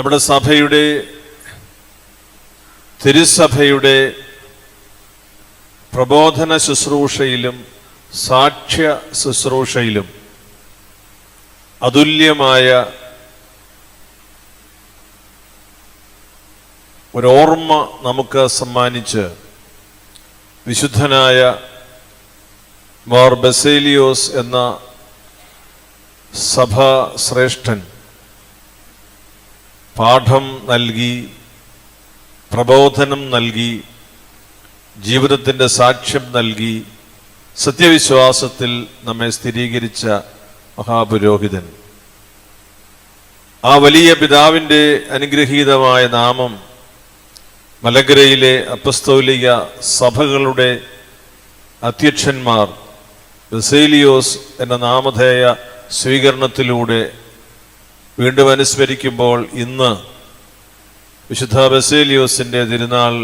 നമ്മുടെ സഭയുടെ തിരുസഭയുടെ പ്രബോധന ശുശ്രൂഷയിലും സാക്ഷ്യ ശുശ്രൂഷയിലും അതുല്യമായ ഒരോർമ്മ നമുക്ക് സമ്മാനിച്ച് വിശുദ്ധനായ മാർ ബസേലിയോസ് എന്ന സഭാ ശ്രേഷ്ഠൻ പാഠം നൽകി പ്രബോധനം നൽകി ജീവിതത്തിന്റെ സാക്ഷ്യം നൽകി സത്യവിശ്വാസത്തിൽ നമ്മെ സ്ഥിരീകരിച്ച മഹാപുരോഹിതൻ. ആ വലിയ പിതാവിന്റെ അനുഗ്രഹീതമായ നാമം മലങ്കരയിലെ അപ്പസ്തോലിക സഭകളുടെ അധ്യക്ഷന്മാർ ബസേലിയോസ് എന്ന നാമധേയ സ്വീകരണത്തിലൂടെ വീണ്ടും അനുസ്മരിക്കുമ്പോൾ ഇന്ന് വിശുദ്ധ ബസേലിയോസിന്റെ തിരുനാൾ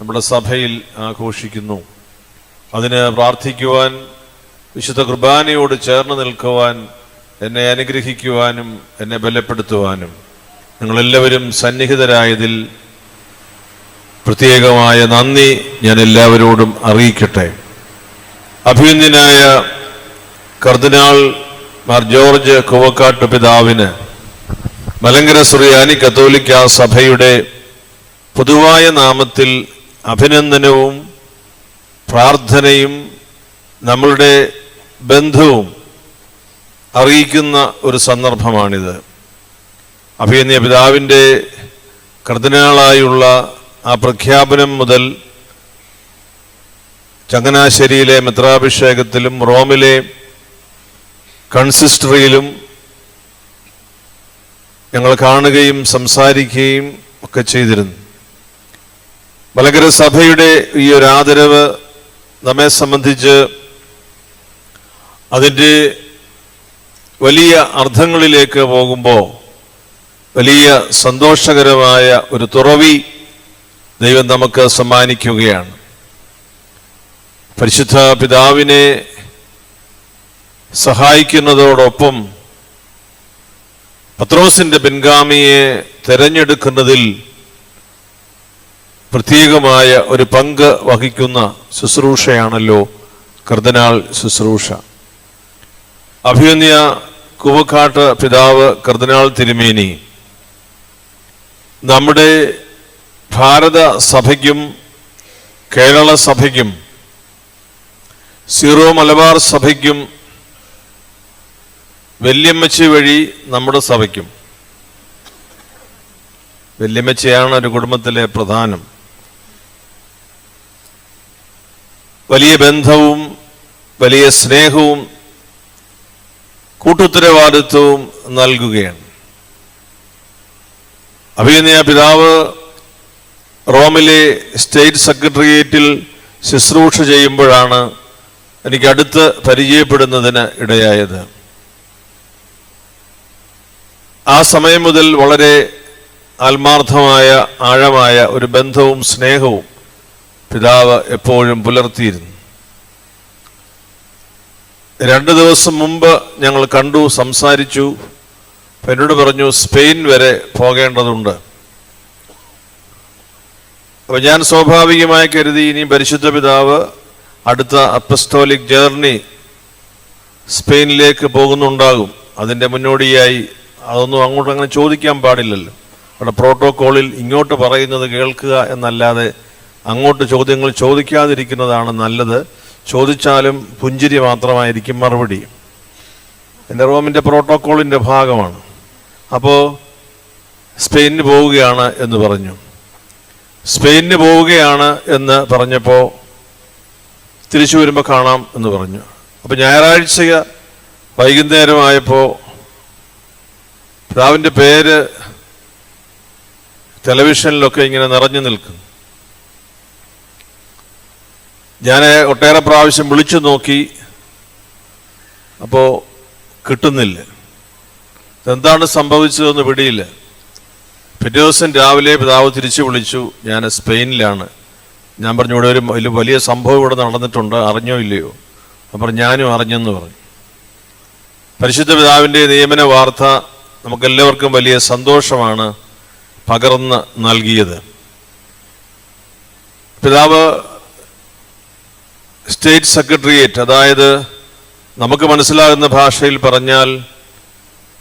നമ്മുടെ സഭയിൽ ആഘോഷിക്കുന്നു. അതിന് പ്രാർത്ഥിക്കുവാൻ വിശുദ്ധ കുർബാനയോട് ചേർന്ന് നിൽക്കുവാൻ എന്നെ അനുഗ്രഹിക്കുവാനും എന്നെ ബലപ്പെടുത്തുവാനും നിങ്ങളെല്ലാവരും സന്നിഹിതരായതിൽ പ്രത്യേകമായ നന്ദി ഞാൻ എല്ലാവരോടും അറിയിക്കട്ടെ. അഭിനന്ദനായ കർദിനാൾ മാർ ജോർജ് കുവക്കാട്ട് പിതാവിന് മലങ്കര സുറിയാനി കത്തോലിക്ക സഭയുടെ പൊതുവായ നാമത്തിൽ അഭിനന്ദനവും പ്രാർത്ഥനയും നമ്മളുടെ ബന്ധവും അറിയിക്കുന്ന ഒരു സന്ദർഭമാണിത്. അഭിനന്ദ പിതാവിന്റെ കർദിനാളായുള്ള ആ പ്രഖ്യാപനം മുതൽ ചങ്ങനാശ്ശേരിയിലെ മിത്രാഭിഷേകത്തിലും റോമിലെ കൺസിസ്റ്ററിയിലും ഞങ്ങൾ കാണുകയും സംസാരിക്കുകയും ഒക്കെ ചെയ്തിരുന്നു. മലങ്കര സഭയുടെ ഈ ഒരു ആദരവ് നമ്മെ സംബന്ധിച്ച് അതിന്റെ വലിയ അർത്ഥങ്ങളിലേക്ക് പോകുമ്പോൾ വലിയ സന്തോഷകരമായ ഒരു തുറവി ദൈവം നമുക്ക് സമ്മാനിക്കുകയാണ്. പരിശുദ്ധ പിതാവിനെ സഹായിക്കുന്നതോടൊപ്പം പത്രോസിന്റെ പിൻഗാമിയെ തെരഞ്ഞെടുക്കുന്നതിൽ പ്രത്യേകമായ ഒരു പങ്ക് വഹിക്കുന്ന ശുശ്രൂഷയാണല്ലോ കർദനാൾ ശുശ്രൂഷ. അഭിമന്യ കുവക്കാട്ട് പിതാവ് കർദനാൾ തിരുമേനി നമ്മുടെ ഭാരത സഭയ്ക്കും കേരള സഭയ്ക്കും സീറോ മലബാർ സഭയ്ക്കും വല്യമ്മച്ചി വഴി നമ്മുടെ സഭയ്ക്കും. വല്യമ്മച്ചിയാണ് ഒരു കുടുംബത്തിലെ പ്രധാനം. വലിയ ബന്ധവും വലിയ സ്നേഹവും കൂട്ടുത്തരവാദിത്വവും നൽകുകയാണ്. അഭിനയ പിതാവ് റോമിലെ സ്റ്റേറ്റ് സെക്രട്ടേറിയറ്റിൽ ശുശ്രൂഷ ചെയ്യുമ്പോഴാണ് എനിക്ക് അടുത്ത് പരിചയപ്പെടുന്നതിന് ഇടയായത്. ആ സമയം മുതൽ വളരെ ആത്മാർത്ഥമായ ആഴമായ ഒരു ബന്ധവും സ്നേഹവും പിതാവ് എപ്പോഴും പുലർത്തിയിരുന്നു. രണ്ട് ദിവസം മുമ്പ് ഞങ്ങൾ കണ്ടു സംസാരിച്ചു. എന്നോട് പറഞ്ഞു സ്പെയിൻ വരെ പോകേണ്ടതുണ്ട്. അപ്പൊ ഞാൻ സ്വാഭാവികമായി കരുതി ഇനി പരിശുദ്ധ പിതാവ് അടുത്ത അപ്പസ്റ്റോലിക് ജേർണി സ്പെയിനിലേക്ക് പോകുന്നുണ്ടാകും. അതിന്റെ മുന്നോടിയായി അതൊന്നും അങ്ങോട്ട് അങ്ങനെ ചോദിക്കാൻ പാടില്ലല്ലോ. അവിടെ പ്രോട്ടോക്കോളിൽ ഇങ്ങോട്ട് പറയുന്നത് കേൾക്കുക എന്നല്ലാതെ അങ്ങോട്ട് ചോദ്യങ്ങൾ ചോദിക്കാതിരിക്കുന്നതാണ് നല്ലത്. ചോദിച്ചാലും പുഞ്ചിരി മാത്രമായിരിക്കും മറുപടി. എന്റെ റോമിന്റെ പ്രോട്ടോക്കോളിന്റെ ഭാഗമാണ്. അപ്പോൾ സ്പെയിനിന് പോവുകയാണ് എന്ന് പറഞ്ഞു. സ്പെയിനിന് പോവുകയാണ് എന്ന് പറഞ്ഞപ്പോൾ തിരിച്ചു വരുമ്പോൾ കാണാം എന്ന് പറഞ്ഞു. അപ്പോൾ ഞായറാഴ്ച വൈകുന്നേരമായപ്പോൾ പിതാവിന്റെ പേര് ടെലിവിഷനിലൊക്കെ ഇങ്ങനെ നിറഞ്ഞു നിൽക്കും ഞാൻ ഒട്ടേറെ പ്രാവശ്യം വിളിച്ചു നോക്കി അപ്പോൾ കിട്ടുന്നില്ല. എന്താണ് സംഭവിച്ചതെന്ന് പിടിയില്ല. പിറ്റേ ദിവസം രാവിലെ പിതാവ് തിരിച്ചു വിളിച്ചു ഞാൻ സ്പെയിനിലാണ്. ഞാൻ പറഞ്ഞു ഇവിടെ ഒരു വലിയ വലിയ സംഭവം ഇവിടെ നടന്നിട്ടുണ്ട് അറിഞ്ഞോ ഇല്ലയോ? അപ്പം ഞാനും അറിഞ്ഞെന്ന് പറഞ്ഞു. പരിശുദ്ധ പിതാവിന്റെ നിയമന വാർത്ത നമുക്കെല്ലാവർക്കും വലിയ സന്തോഷമാണ് പകർന്ന് നൽകിയത്. പിതാവ് സ്റ്റേറ്റ് സെക്രട്ടേറിയറ്റ് അതായത് നമുക്ക് മനസ്സിലാകുന്ന ഭാഷയിൽ പറഞ്ഞാൽ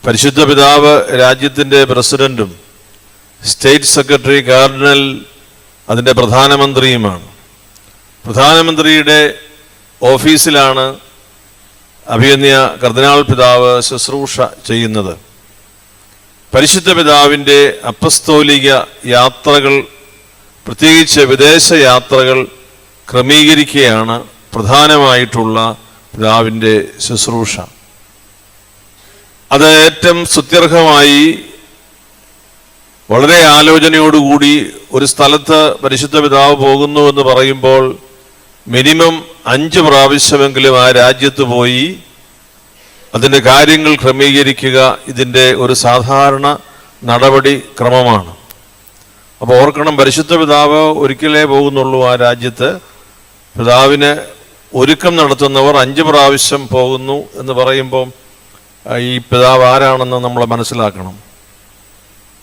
പരിശുദ്ധ പിതാവ് രാജ്യത്തിന്റെ പ്രസിഡന്റും സ്റ്റേറ്റ് സെക്രട്ടറി കാർഡിനൽ അതിന്റെ പ്രധാനമന്ത്രിയുമാണ്. പ്രധാനമന്ത്രിയുടെ ഓഫീസിലാണ് അഭിയന്യ കർദിനാൾ പിതാവ് ശുശ്രൂഷ ചെയ്യുന്നത്. പരിശുദ്ധ പിതാവിന്റെ അപ്പസ്തോലിക യാത്രകൾ പ്രത്യേകിച്ച് വിദേശ യാത്രകൾ ക്രമീകരിക്കുകയാണ് പ്രധാനമായിട്ടുള്ള പിതാവിന്റെ ശുശ്രൂഷ. അത് ഏറ്റവും സുത്യർഹമായി വളരെ ആലോചനയോടുകൂടി ഒരു സ്ഥലത്ത് പരിശുദ്ധ പിതാവ് പോകുന്നു എന്ന് പറയുമ്പോൾ മിനിമം അഞ്ച് പ്രാവശ്യമെങ്കിലും ആ രാജ്യത്ത് പോയി അതിന്റെ കാര്യങ്ങൾ ക്രമീകരിക്കുക ഇതിന്റെ ഒരു സാധാരണ നടപടി ക്രമമാണ്. അപ്പോൾ ഓർക്കണം പരിശുദ്ധ പിതാവ് ഒരിക്കലേ പോകുന്നുള്ളൂ ആ രാജ്യത്ത്. പിതാവിന് ഒരുക്കം നടത്തുന്നവർ അഞ്ച് പ്രാവശ്യം പോകുന്നു എന്ന് പറയുമ്പോൾ ഈ പിതാവ് ആരാണെന്ന് നമ്മൾ മനസ്സിലാക്കണം.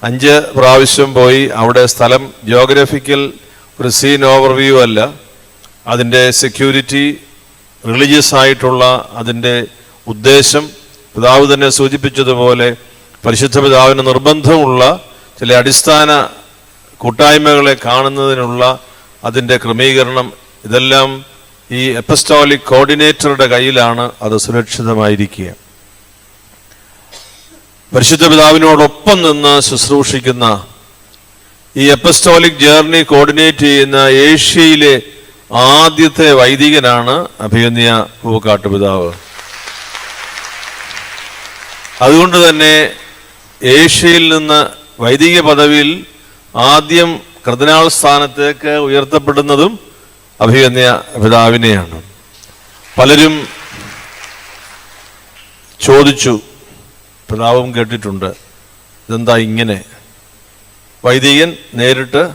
അഞ്ച് പ്രാവശ്യം പോയി അവിടെ സ്ഥലം ജിയോഗ്രഫിക്കൽ ഒരു സീൻ ഓവർവ്യൂ അല്ല. അതിന്റെ സെക്യൂരിറ്റി റിലീജിയസ് ആയിട്ടുള്ള അതിന്റെ ഉദ്ദേശം പിതാവ് തന്നെ സൂചിപ്പിച്ചതുപോലെ പരിശുദ്ധ പിതാവിന് നിർബന്ധമുള്ള ചില അടിസ്ഥാന കൂട്ടായ്മകളെ കാണുന്നതിനുള്ള അതിന്റെ ക്രമീകരണം ഇതെല്ലാം ഈ എപ്പസ്റ്റോളിക് കോർഡിനേറ്ററുടെ കയ്യിലാണ് അത് സുരക്ഷിതമായിരിക്കുക. പരിശുദ്ധ പിതാവിനോടൊപ്പം നിന്ന് ശുശ്രൂഷിക്കുന്ന ഈ എപ്പസ്റ്റോളിക് ജേർണി കോർഡിനേറ്റ് ചെയ്യുന്ന ഏഷ്യയിലെ ആദ്യത്തെ വൈദികനാണ് അഭിയന്യ പൂക്കാട്ട് പിതാവ്. അതുകൊണ്ട് തന്നെ ഏഷ്യയിൽ നിന്ന് വൈദിക പദവിയിൽ ആദ്യം കർദിനാൾ സ്ഥാനത്തേക്ക് ഉയർത്തപ്പെടുന്നതും അഭിയന്യ പിതാവിനെയാണ്. പലരും ചോദിച്ചു പിതാവും കേട്ടിട്ടുണ്ട് ഇതെന്താ ഇങ്ങനെ? വൈദികൻ നേരിട്ട്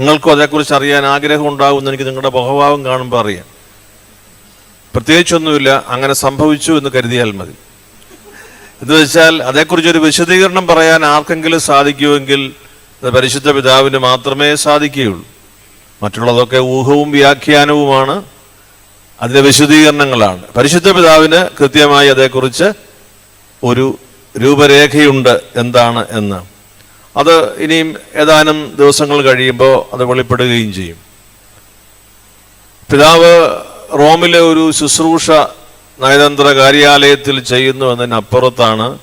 നിങ്ങൾക്കും അതേക്കുറിച്ച് അറിയാൻ ആഗ്രഹം ഉണ്ടാകുമെന്ന് എനിക്ക് നിങ്ങളുടെ മുഖഭാവം കാണുമ്പോൾ അറിയാം. പ്രത്യേകിച്ചൊന്നുമില്ല അങ്ങനെ സംഭവിച്ചു എന്ന് കരുതിയാൽ മതി. എന്ന് വെച്ചാൽ അതേക്കുറിച്ചൊരു വിശദീകരണം പറയാൻ ആർക്കെങ്കിലും സാധിക്കുമെങ്കിൽ പരിശുദ്ധ പിതാവിന് മാത്രമേ സാധിക്കുകയുള്ളൂ. മറ്റുള്ളതൊക്കെ ഊഹവും വ്യാഖ്യാനവുമാണ്. അതിന്റെ വിശദീകരണങ്ങളാണ്. പരിശുദ്ധ പിതാവിന് കൃത്യമായി അതേക്കുറിച്ച് ഒരു രൂപരേഖയുണ്ട് എന്താണ് എന്ന്. അത് ഇനിയും ഏതാനും ദിവസങ്ങൾ കഴിയുമ്പോൾ അത് വെളിപ്പെടുകയും ചെയ്യും. പിതാവ് റോമിലെ ഒരു ശുശ്രൂഷ നയതന്ത്ര കാര്യാലയത്തിൽ ചെയ്യുന്നു എന്നതിനപ്പുറത്താണ്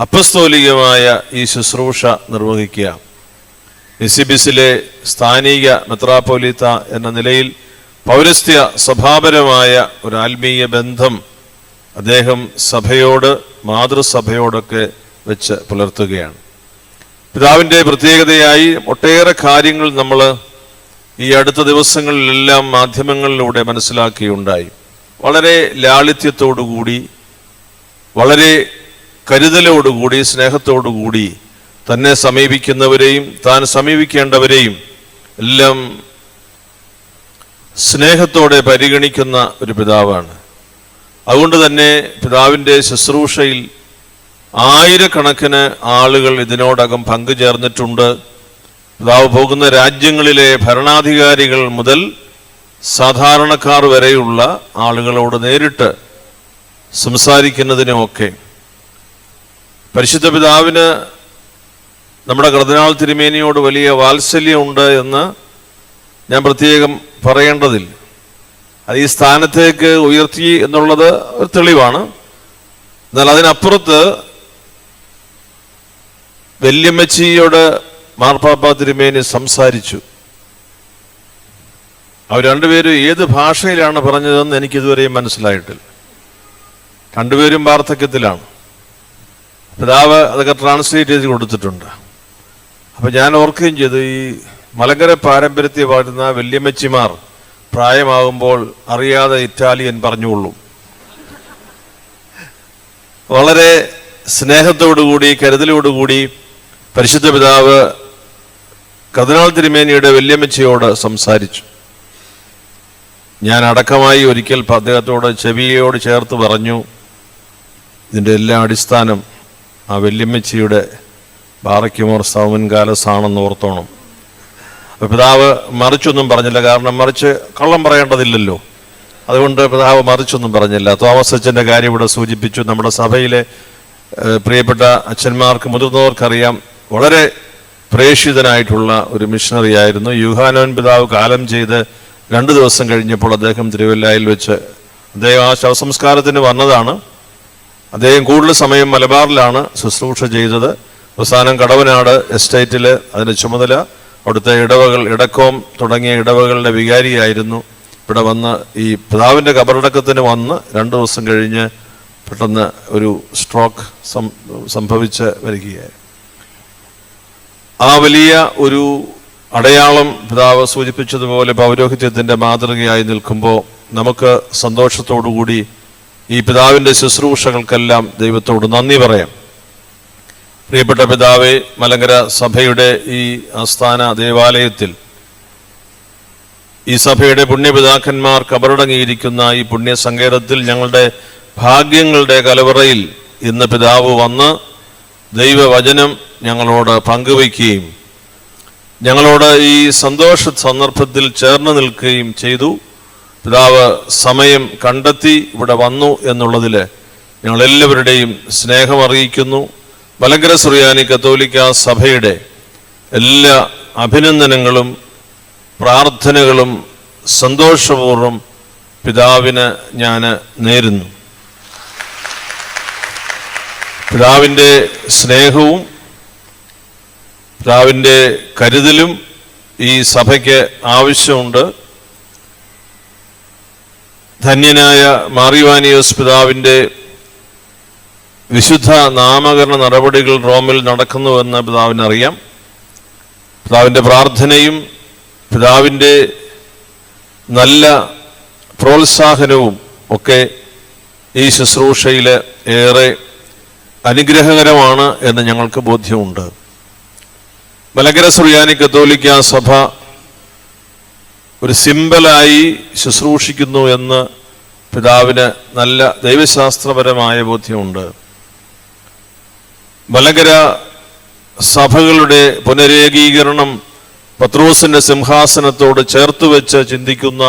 അപ്പസ്തോലികമായ ഈ ശുശ്രൂഷ നിർവഹിക്കുക. എസിബിസിലെ സ്ഥാനിക മെത്രാപ്പോലിത്ത എന്ന നിലയിൽ പൗരസ്ത്യ സ്വഭാവരമായ ഒരു ആത്മീയ ബന്ധം അദ്ദേഹം സഭയോട് മാതൃസഭയോടൊക്കെ വെച്ച് പുലർത്തുകയാണ്. പിതാവിന്റെ പ്രത്യേകതയായി ഒട്ടേറെ കാര്യങ്ങൾ നമ്മൾ ഈ അടുത്ത ദിവസങ്ങളിലെല്ലാം മാധ്യമങ്ങളിലൂടെ മനസ്സിലാക്കിയുണ്ടായി. വളരെ ലാളിത്യത്തോടുകൂടി വളരെ കരുതലോടുകൂടി സ്നേഹത്തോടുകൂടി തന്നെ സമീപിക്കുന്നവരെയും താൻ സമീപിക്കേണ്ടവരെയും എല്ലാം സ്നേഹത്തോടെ പരിഗണിക്കുന്ന ഒരു പിതാവാണ്. അതുകൊണ്ട് തന്നെ പിതാവിന്റെ ശുശ്രൂഷയിൽ ആയിരക്കണക്കിന് ആളുകൾ ഇതിനോടകം പങ്കുചേർന്നിട്ടുണ്ട്. പിതാവ് പോകുന്ന രാജ്യങ്ങളിലെ ഭരണാധികാരികൾ മുതൽ സാധാരണക്കാർ വരെയുള്ള ആളുകളോട് നേരിട്ട് സംസാരിക്കുന്നതിനുമൊക്കെ പരിശുദ്ധ പിതാവിന് നമ്മുടെ കർദിനാൾ തിരുമേനിയോട് വലിയ വാത്സല്യമുണ്ട് എന്ന് ഞാൻ പ്രത്യേകം പറയേണ്ടതില്ല. അത് ഈ സ്ഥാനത്തേക്ക് ഉയർത്തി എന്നുള്ളത് ഒരു തെളിവാണ്. എന്നാൽ അതിനപ്പുറത്ത് വല്യമ്മച്ചിയോട് മാർപ്പാപ്പ തിരുമേനി സംസാരിച്ചു. അവർ രണ്ടുപേരും ഏത് ഭാഷയിലാണ് പറഞ്ഞതെന്ന് എനിക്കിതുവരെയും മനസ്സിലായിട്ടില്ല. രണ്ടുപേരും വാർദ്ധക്യത്തിലാണ്. പിതാവ് അതൊക്കെ ട്രാൻസ്ലേറ്റ് ചെയ്ത് കൊടുത്തിട്ടുണ്ട്. അപ്പൊ ഞാൻ ഓർക്കുകയും ചെയ്തു ഈ മലങ്കര പാരമ്പര്യത്തെ പാടുന്ന വല്യമ്മച്ചിമാർ പ്രായമാകുമ്പോൾ അറിയാതെ ഇറ്റാലിയൻ പറഞ്ഞുകൊള്ളും. വളരെ സ്നേഹത്തോടുകൂടി കരുതലോടുകൂടി പരിശുദ്ധ പിതാവ് കർദിനാൾ തിരുമേനിയുടെ വല്യമ്മച്ചയോട് സംസാരിച്ചു. ഞാൻ അടക്കമായി ഒരിക്കൽ അദ്ദേഹത്തോട് ചെവിയോട് ചേർത്ത് പറഞ്ഞു ഇതിന്റെ എല്ലാ അടിസ്ഥാനം ആ വല്യമ്മച്ചിയുടെ ബാറയ്ക്കുമോർ സൗമൻ കാലസാണെന്ന് ഓർത്തോണം. പിതാവ് മറിച്ചൊന്നും പറഞ്ഞില്ല കാരണം മറിച്ച് കള്ളം പറയേണ്ടതില്ലല്ലോ. അതുകൊണ്ട് പിതാവ് മറിച്ചൊന്നും പറഞ്ഞില്ല. തോമസ് അച്ഛന്റെ കാര്യം ഇവിടെ സൂചിപ്പിച്ചു. നമ്മുടെ സഭയിലെ പ്രിയപ്പെട്ട അച്ഛന്മാർക്ക് മുതിർന്നവർക്കറിയാം വളരെ പ്രേക്ഷിതനായിട്ടുള്ള ഒരു മിഷണറി ആയിരുന്നു യുഹാനോൻ പിതാവ് കാലം ചെയ്ത് രണ്ട് ദിവസം കഴിഞ്ഞപ്പോൾ അദ്ദേഹം തിരുവല്ലായിൽ വെച്ച് അദ്ദേഹം ആ ശവസംസ്കാരത്തിന് വന്നതാണ്. അദ്ദേഹം കൂടുതൽ സമയം മലബാറിലാണ് ശുശ്രൂഷ ചെയ്തത്. അവസാനം കടവനാട് എസ്റ്റേറ്റിൽ അതിന്റെ ചുമതല അവിടുത്തെ ഇടവകൾ ഇടക്കോം തുടങ്ങിയ ഇടവകളുടെ വികാരിയായിരുന്നു. ഇവിടെ വന്ന് ഈ പിതാവിന്റെ കബറടക്കത്തിന് വന്ന് രണ്ട് ദിവസം കഴിഞ്ഞ് പെട്ടെന്ന് ഒരു സ്ട്രോക്ക് സംഭവിച്ച് വരികയായി ആ വലിയ ഒരു അടയാളം പിതാവ് സൂചിപ്പിച്ചതുപോലെ പൗരോഹിത്യത്തിന്റെ മാതൃകയായി നിൽക്കുമ്പോൾ നമുക്ക് സന്തോഷത്തോടുകൂടി ഈ പിതാവിന്റെ ശുശ്രൂഷകൾക്കെല്ലാം ദൈവത്തോട് നന്ദി പറയാം. പ്രിയപ്പെട്ട പിതാവെ മലങ്കര സഭയുടെ ഈ ആസ്ഥാന ദേവാലയത്തിൽ ഈ സഭയുടെ പുണ്യപിതാക്കന്മാർ കബറടങ്ങിയിരിക്കുന്ന ഈ പുണ്യസങ്കേതത്തിൽ ഞങ്ങളുടെ ഭാഗ്യങ്ങളുടെ കലവറയിൽ ഇന്ന് പിതാവ് വന്ന് ദൈവവചനം ഞങ്ങളോട് പങ്കുവയ്ക്കുകയും ഞങ്ങളോട് ഈ സന്തോഷ സന്ദർഭത്തിൽ ചേർന്ന് നിൽക്കുകയും ചെയ്തു. പിതാവ് സമയം കണ്ടെത്തി ഇവിടെ വന്നു എന്നുള്ളതിൽ ഞങ്ങളെല്ലാവരുടെയും സ്നേഹം അറിയിക്കുന്നു. മലങ്കര സുറിയാനി കത്തോലിക്ക സഭയുടെ എല്ലാ അഭിനന്ദനങ്ങളും പ്രാർത്ഥനകളും സന്തോഷപൂർവം പിതാവിന് ഞാൻ നേരുന്നു. പിതാവിന്റെ സ്നേഹവും പിതാവിന്റെ കരുതലും ഈ സഭയ്ക്ക് ആവശ്യമുണ്ട്. ധന്യനായ മാറിവാനിയോസ് പിതാവിന്റെ വിശുദ്ധ നാമകരണ നടപടികൾ റോമിൽ നടക്കുന്നുവെന്ന് പിതാവിനറിയാം. പിതാവിന്റെ പ്രാർത്ഥനയും പിതാവിന്റെ നല്ല പ്രോത്സാഹനവും ഒക്കെ ഈ ശുശ്രൂഷയിൽ ഏറെ അനുഗ്രഹകരമാണ് എന്ന് ഞങ്ങൾക്ക് ബോധ്യമുണ്ട്. മലങ്കര സുറിയാനി കത്തോലിക്ക സഭ ഒരു സിമ്പലായി ശുശ്രൂഷിക്കുന്നു എന്ന് പിതാവിന് നല്ല ദൈവശാസ്ത്രപരമായ ബോധ്യമുണ്ട്. മലങ്കര സഭകളുടെ പുനരേകീകരണം പത്രോസിന്റെ സിംഹാസനത്തോട് ചേർത്ത് വെച്ച് ചിന്തിക്കുന്ന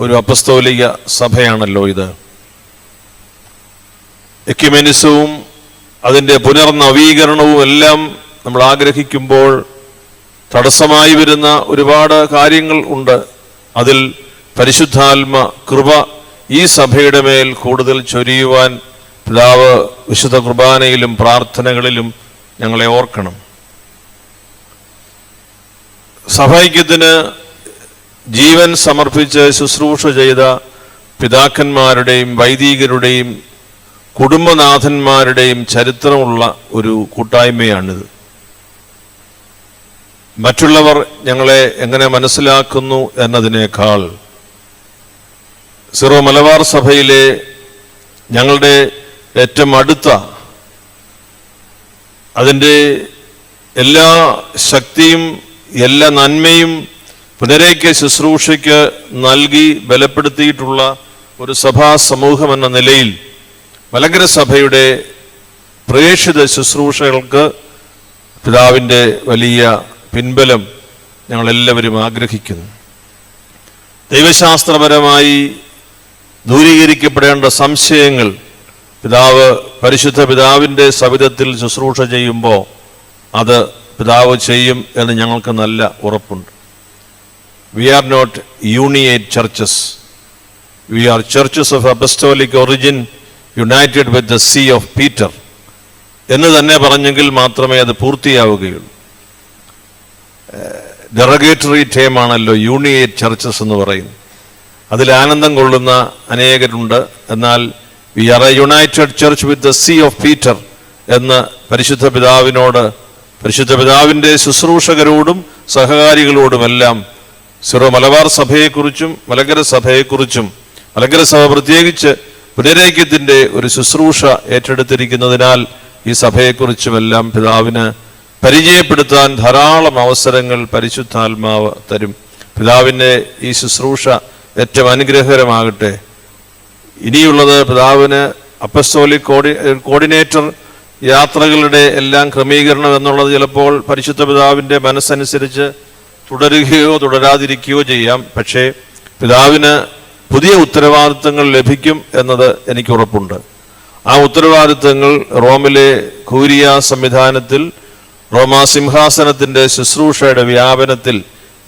ഒരു അപസ്തോലിക സഭയാണല്ലോ ഇത്. എക്യുമെനിസവും അതിന്റെ പുനർനവീകരണവും എല്ലാം നമ്മൾ ആഗ്രഹിക്കുമ്പോൾ തടസ്സമായി വരുന്ന ഒരുപാട് കാര്യങ്ങൾ ഉണ്ട്. അതിൽ പരിശുദ്ധാത്മ കൃപ ഈ സഭയുടെ മേൽ കൂടുതൽ ചൊരിയുവാൻ പിതാവ് വിശുദ്ധ കുർബാനയിലും പ്രാർത്ഥനകളിലും ഞങ്ങളെ ഓർക്കണം. സഭൈക്യത്തിന് ജീവൻ സമർപ്പിച്ച് ശുശ്രൂഷ ചെയ്ത പിതാക്കന്മാരുടെയും വൈദികരുടെയും കുടുംബനാഥന്മാരുടെയും ചരിത്രമുള്ള ഒരു കൂട്ടായ്മയാണിത്. മറ്റുള്ളവർ ഞങ്ങളെ എങ്ങനെ മനസ്സിലാക്കുന്നു എന്നതിനേക്കാൾ സിറോ മലബാർ സഭയിലെ ഞങ്ങളുടെ ഏറ്റവും അടുത്ത അതിന്റെ എല്ലാ ശക്തിയും എല്ലാ നന്മയും പുനരേക്ക് ശുശ്രൂഷയ്ക്ക് നൽകി ബലപ്പെടുത്തിയിട്ടുള്ള ഒരു സഭാ സമൂഹം എന്ന നിലയിൽ മലങ്കര സഭയുടെ പ്രേക്ഷിത ശുശ്രൂഷകൾക്ക് പിതാവിന്റെ വലിയ പിൻബലം ഞങ്ങളെല്ലാവരും ആഗ്രഹിക്കുന്നു. ദൈവശാസ്ത്രപരമായി ദൂരീകരിക്കപ്പെടേണ്ട സംശയങ്ങൾ പിതാവ് പരിശുദ്ധ പിതാവിന്റെ സവിധത്തിൽ ശുശ്രൂഷ ചെയ്യുമ്പോൾ അത് പിതാവ് ചെയ്യും എന്ന് ഞങ്ങൾക്ക് നല്ല ഉറപ്പുണ്ട്. We are not uniate churches. We are churches of apostolic origin united with the see of Peter എന്ന് തന്നെ പറഞ്ഞെങ്കിൽ മാത്രമേ അത് പൂർത്തിയാവുകയുള്ളൂ. ഡെറഗേറ്ററി ടേമാണല്ലോ യൂണിയേറ്റ് ചർച്ചസ് എന്ന് പറയുന്നത്. അതിൽ ആനന്ദം കൊള്ളുന്ന അനേകരുണ്ട്. എന്നാൽ V R A united church with the see of Peter എന്ന് പരിശുദ്ധ പിതാവിനോട് പരിശുദ്ധ പിതാവിന്റെ ശുശ്രൂഷകരോടും സഹകാരികളോടുമെല്ലാം സിറോ മലബാർ സഭയെക്കുറിച്ചും മലങ്കര സഭയെക്കുറിച്ചും മലങ്കര സഭ പ്രത്യേകിച്ച് പുനരൈക്യത്തിന്റെ ഒരു ശുശ്രൂഷ ഏറ്റെടുത്തിരിക്കുന്നതിനാൽ ഈ സഭയെക്കുറിച്ചുമെല്ലാം പിതാവിന് പരിചയപ്പെടുത്താൻ ധാരാളം അവസരങ്ങൾ പരിശുദ്ധാത്മാവ് തരും. പിതാവിന്റെ ഈ ശുശ്രൂഷ ഏറ്റവും അനുഗ്രഹകരമാകട്ടെ. ഇനിയുള്ളത് പിതാവിന് അപ്പസ്തോലി കോഡി കോർഡിനേറ്റർ യാത്രകളുടെ എല്ലാം ക്രമീകരണം എന്നുള്ളത് ചിലപ്പോൾ പരിശുദ്ധ പിതാവിന്റെ മനസ്സനുസരിച്ച് തുടരുകയോ തുടരാതിരിക്കുകയോ ചെയ്യാം. പക്ഷേ പിതാവിന് പുതിയ ഉത്തരവാദിത്തങ്ങൾ ലഭിക്കും എന്നത് എനിക്ക് ഉറപ്പുണ്ട്. ആ ഉത്തരവാദിത്തങ്ങൾ റോമിലെ കൂരിയ സംവിധാനത്തിൽ റോമാ സിംഹാസനത്തിന്റെ ശുശ്രൂഷയുടെ വ്യാപനത്തിൽ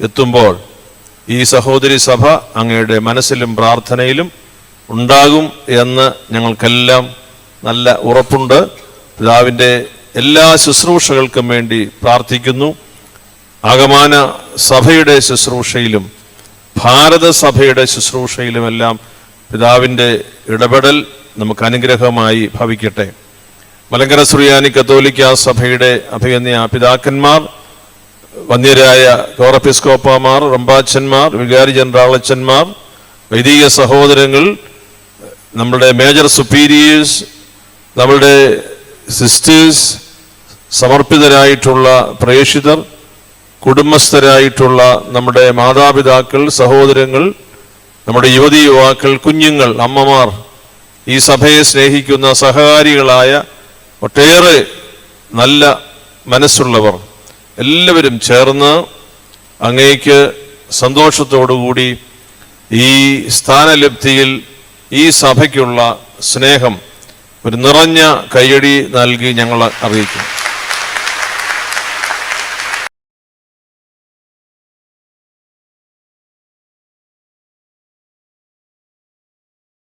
എത്തുമ്പോൾ ഈ സഹോദരി സഭ അങ്ങയുടെ മനസ്സിലും പ്രാർത്ഥനയിലും ഉണ്ടാകും എന്ന് ഞങ്ങൾക്കെല്ലാം നല്ല ഉറപ്പുണ്ട്. പിതാവിന്റെ എല്ലാ ശുശ്രൂഷകൾക്കും വേണ്ടി പ്രാർത്ഥിക്കുന്നു. ആഗമാന സഭയുടെ ശുശ്രൂഷയിലും ഭാരത സഭയുടെ ശുശ്രൂഷയിലുമെല്ലാം പിതാവിന്റെ ഇടപെടൽ നമുക്ക് അനുഗ്രഹമായി ഭവിക്കട്ടെ. മലങ്കര സുറിയാനി കത്തോലിക്ക സഭയുടെ അഭിഗണ്യ പിതാക്കന്മാർ വന്യരായ കോറപ്പിസ്കോപ്പമാർ റമ്പാച്ചന്മാർ വികാരി ജനറാളച്ചന്മാർ വൈദിക സഹോദരങ്ങൾ നമ്മളുടെ മേജർ സുപ്പീരിയേഴ്സ് നമ്മളുടെ സിസ്റ്റേഴ്സ് സമർപ്പിതരായിട്ടുള്ള പ്രേക്ഷിതർ കുടുംബസ്ഥരായിട്ടുള്ള നമ്മുടെ മാതാപിതാക്കൾ സഹോദരങ്ങൾ നമ്മുടെ യുവതി യുവാക്കൾ കുഞ്ഞുങ്ങൾ അമ്മമാർ ഈ സഭയെ സ്നേഹിക്കുന്ന സഹകാരികളായ ഒട്ടേറെ നല്ല മനസ്സുള്ളവർ എല്ലാവരും ചേർന്ന് അങ്ങേക്ക് സന്തോഷത്തോടുകൂടി ഈ സ്ഥാനലബ്ധിയിൽ ഈ സഭയ്ക്കുള്ള സ്നേഹം ഒരു നിറഞ്ഞ കയ്യടി നൽകി ഞങ്ങൾ അറിയിക്കും